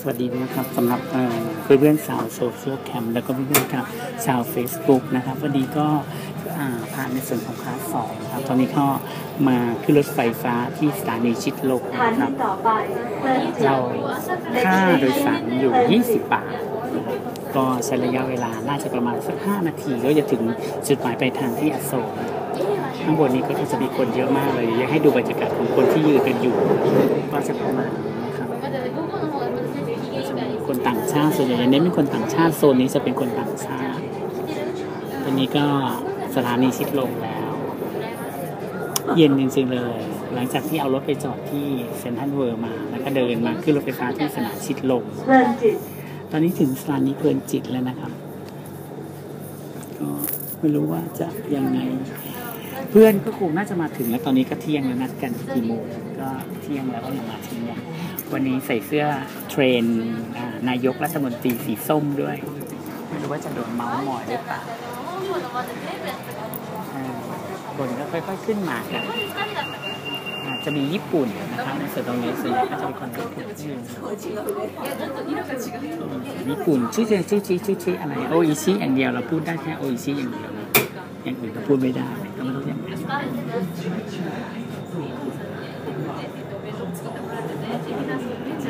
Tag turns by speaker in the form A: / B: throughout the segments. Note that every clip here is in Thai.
A: สวัสดีนะครับสำหรับเอ่อเพื่อนๆสาวโซเชียลแคมป์แล้วก็เพื่อนๆครับชาว Facebook นะครับวันนี้ก็อ่าผ่านในส่วนของคลาสสองครับตอนนี้ก็มาขึ้นรถไฟฟ้าที่สถานีชิดลมนะครับ
B: ต่อไปเปิด
A: เราค่าโดยสารอยู่ 20 บาท ก็ใช้ระยะเวลาน่าจะประมาณสัก 5 นาทีก็จะถึงจุดหมายปลายทางที่อโศกข้างบนนี้ก็จะมีคนเยอะมากเลยอยากให้ดูบรรยากาศของคนที่ยืนกันอยู่ก็จะประมาณนี้นะครับ จะมีคนต่าง ชาติส่วนใหญ่จะเน้นเป็นคนต่างชาติโซนนี้จะเป็นคนต่างชาติ ตอนนี้ก็สถานีชิดลมแล้ว เย็นจริงๆเลย หลังจากที่เอารถไปจอดที่เซนทรัลเวิร์มา แล้วก็เดินมาขึ้นรถไฟฟ้าที่สนามชิดลม
B: เพลินจิต
A: ตอนนี้ถึงสถานีเพลินจิตแล้วนะครับ ก็ไม่รู้ว่าจะยังไง เพื่อนก็คงน่าจะมาถึงแล้วตอนนี้ก็เที่ยงแล้วนัดกันกี่โมงก็เที่ยงแล้วก็ยังมาถึงยังวันนี้ใส่เสื้อเทรนนายกรัฐมนตรีสีส้มด้วย ไม่รู้ว่าจะโดนเมาส์มอยหรือเปล่าคนก็ค่อยๆขึ้นมากันจะมีญี่ปุ่นนะครับในส่วนตรงนี้ส่วนใหญ่ก็จะเป็นคนญี่ปุ่นที่อยู่ญี่ปุ่นชื่อชื่อชื่อชื่อชื่ออะไรโออิชิอย่างเดียวเราพูดได้แค่โออิชิอย่างเดียวอย่างอื่นเราพูดไม่ได้ก็ไม่รู้อย่างไร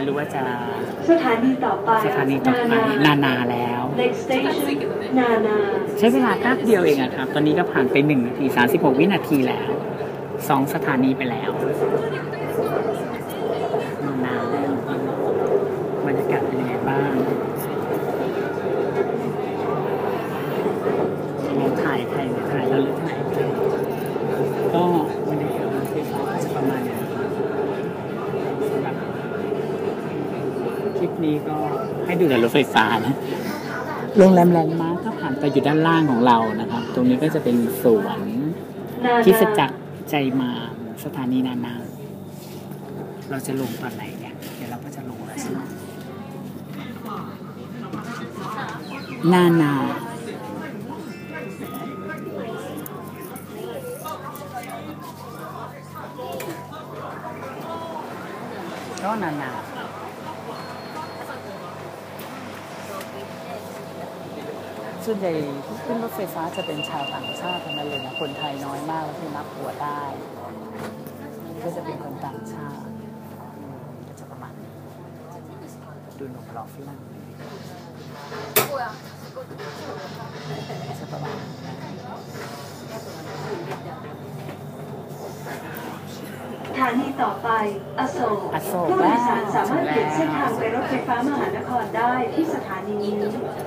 A: ไม่รู้ว่าจะ
B: สถานีต่อไป
A: สถานีต่อไปนานาแล้ว
B: next station นานา
A: ใช้เวลาแป๊บเดียวเองอะครับ ตอนนี้ก็ผ่านไป1นาที36 วินาทีแล้วสองสถานีไปแล้วนานแล้วบรรยากาศเป็นยังไงบ้างเราถ่ายใครเนี่ยถ่ายเราหรือถ่ายใครก็บรรยากาศรถไฟฟ้าก็จะประมาณนี้สำหรับคลิป นี้ก็ให้ดูแต่รถไฟฟ้านะโรงแรมแลนด์มาร์คก็ผ่านไปอยู่ด้านล่างของเรานะครับ ตรงนี้ก็จะเป็นสวน
B: นา
A: คริสต
B: นา
A: จักรใจมารสถานีนานา เราจะลงตอนไหนเนี่ยเดี๋ยวเราก็จะลงแล้วใช่ไหมนานาก็นานา ส่วนใหญ่ที่ขึ้นรถไฟฟ้าจะเป็นชาวต่างชาติทั้งนั้นเลยนะคนไทยน้อยมากที่นับหัวได้นี่ก็จะเป็นคนต่างชาติอืมก็จะประมาณนี้ดูหนุ่มหล่อฝรั่งจะประมาณนี้นะ
B: ส ถานีต่อไป อโศก
A: อโศก
B: ผู้โดยสารสามารถ
A: แล้ว
B: เปลี่ยนเส้นทางไปรถไฟฟ้ามหานครได้ที่สถานีนี้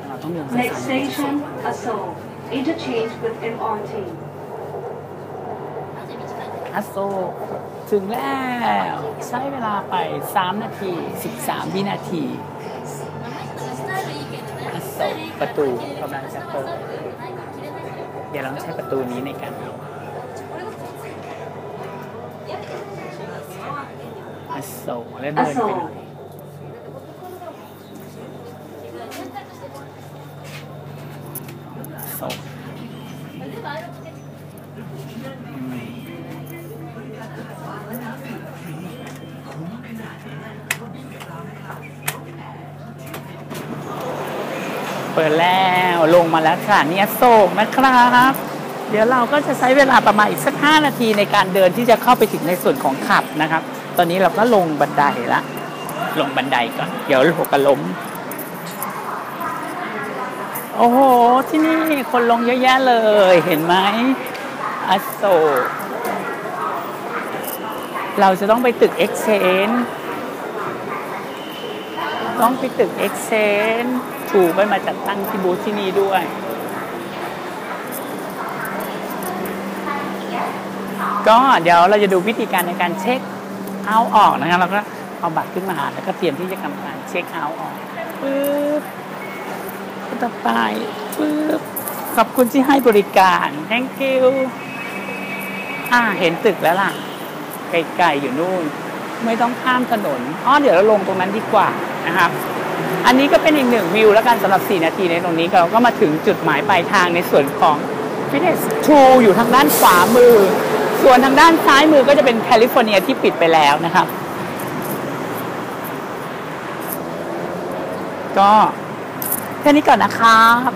A: เราต้องเรียนภา
B: next
A: ษาอังกฤษ
B: station อโศก interchange with MRT
A: อโศกถึงแล้วใช้เวลาไป 3 นาที 13 วินาทีอโศกประตูกำลังจะเปิดเดี๋ยวเราใช้ประตูนี้ในการเข้า โศกแล้ว
B: อ
A: เดิน
B: โศ
A: ไป
B: ก
A: หน่อยอโศกอืมเปิดแล้วลงมาแล้วค่ะนี่อโศกนะครับ เดี๋ยวเราก็จะใช้เวลาประมาณอีกสัก 5 นาทีในการเดินที่จะเข้าไปถึงในส่วนของขับนะครับ ตอนนี้เราก็ลงบันไดละ ลงบันไดก่อน เดี๋ยวหกกระล้ม โอ้โห ที่นี่คนลงเยอะแยะเลย เห็นไหมอโศกเราจะต้องไปตึก Exchange ต้องไปตึก Exchange ถูกไปมาจัดตั้งที่บูธที่นี่ด้วยก็เดี๋ยวเราจะดูวิธีการในการเช็ค เอาออกนะครับเราก็เอาบัตรขึ้นมาแล้วก็เตรียมที่จะทำการเช็คเอาออกปึ๊บต่อไปปึ๊บขอบคุณที่ให้บริการ thank you อ่าเห็นตึกแล้วล่ะไกลๆอยู่นู่น ไม่ต้องข้ามถนนอ๋อเดี๋ยวเราลงตรงนั้นดีกว่านะครับ อันนี้ก็เป็นอีกหนึ่งวิวแล้วกันสำหรับ 4 นาทีในตรงนี้เราก็มาถึงจุดหมายปลายทางในส่วนของฟิตเนสทูอยู่ทางด้านขวามือ ส่วนทางด้านซ้ายมือก็จะเป็นแคลิฟอร์เนียที่ปิดไปแล้วนะคะก็แค่นี้ก่อนนะครับ